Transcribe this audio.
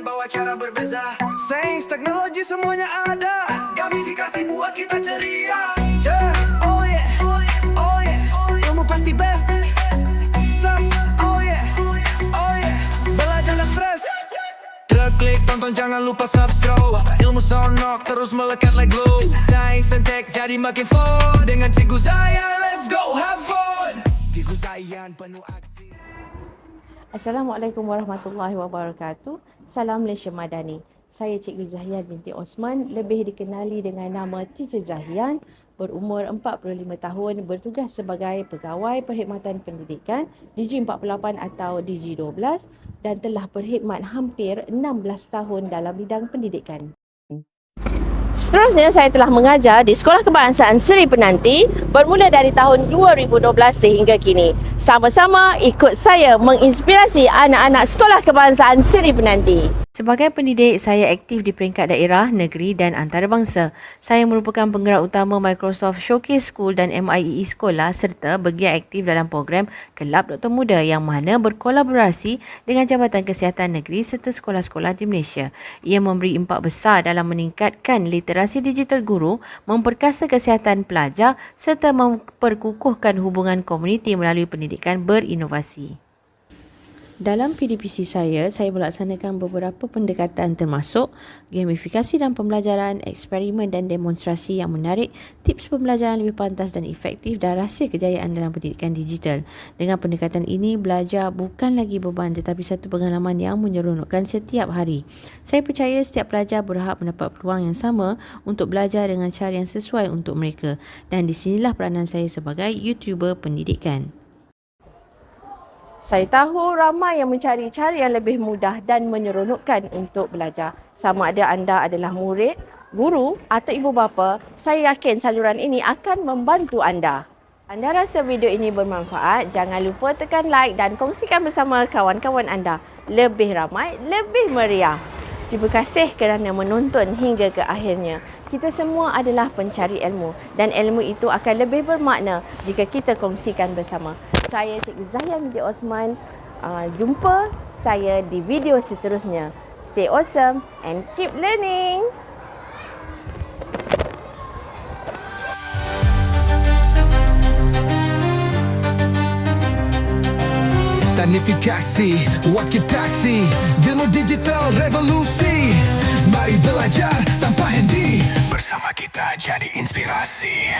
Bawa cara berbeza. Sains, teknologi semuanya ada. Gamifikasi buat kita ceria. Yeah, oh yeah, oh yeah. Pasti best. Sas, oh yeah, oh yeah. Belajar dan stres. Klik klik tonton jangan lupa subscribe. Ilmu sonok terus melekat like glue. Sains dan tech jadi makin fun. Dengan Cikgu Zayan let's go have fun. Cikgu Zayan penuh aksi Assalamualaikum warahmatullahi wabarakatuh. Salam Malaysia Madani. Saya Cikgu Zahian binti Osman, lebih dikenali dengan nama Teacher Zahian, berumur 45 tahun, bertugas sebagai Pegawai Perkhidmatan Pendidikan DG48 atau DG12 dan telah berkhidmat hampir 16 tahun dalam bidang pendidikan. Seterusnya saya telah mengajar di Sekolah Kebangsaan Seri Penanti bermula dari tahun 2012 sehingga kini. Sama-sama ikut saya menginspirasi anak-anak Sekolah Kebangsaan Seri Penanti. Sebagai pendidik, saya aktif di peringkat daerah, negeri dan antarabangsa. Saya merupakan penggerak utama Microsoft Showcase School dan MIEE Sekolah serta bergiat aktif dalam program Kelab Doktor Muda yang mana berkolaborasi dengan Jabatan Kesihatan Negeri serta sekolah-sekolah di Malaysia. Ia memberi impak besar dalam meningkatkan literasi digital guru, memperkasa kesihatan pelajar serta memperkukuhkan hubungan komuniti melalui pendidikan berinovasi. Dalam PDPC saya, saya melaksanakan beberapa pendekatan termasuk gamifikasi dan pembelajaran, eksperimen dan demonstrasi yang menarik, tips pembelajaran lebih pantas dan efektif dan rahsia kejayaan dalam pendidikan digital. Dengan pendekatan ini, belajar bukan lagi beban tetapi satu pengalaman yang menyeronokkan setiap hari. Saya percaya setiap pelajar berhak mendapat peluang yang sama untuk belajar dengan cara yang sesuai untuk mereka dan di sinilah peranan saya sebagai YouTuber pendidikan. Saya tahu ramai yang mencari cara yang lebih mudah dan menyeronokkan untuk belajar. Sama ada anda adalah murid, guru atau ibu bapa, saya yakin saluran ini akan membantu anda. Anda rasa video ini bermanfaat, jangan lupa tekan like dan kongsikan bersama kawan-kawan anda. Lebih ramai, lebih meriah. Terima kasih kerana menonton hingga ke akhirnya. Kita semua adalah pencari ilmu dan ilmu itu akan lebih bermakna jika kita kongsikan bersama. Saya Cikgu Zahia binti Osman. Uh, jumpa saya di video seterusnya. Stay awesome and keep learning. Tanifikasi, wakil taksi Ilmu digital revolusi Mari belajar tanpa hendi Bersama kita jadi inspirasi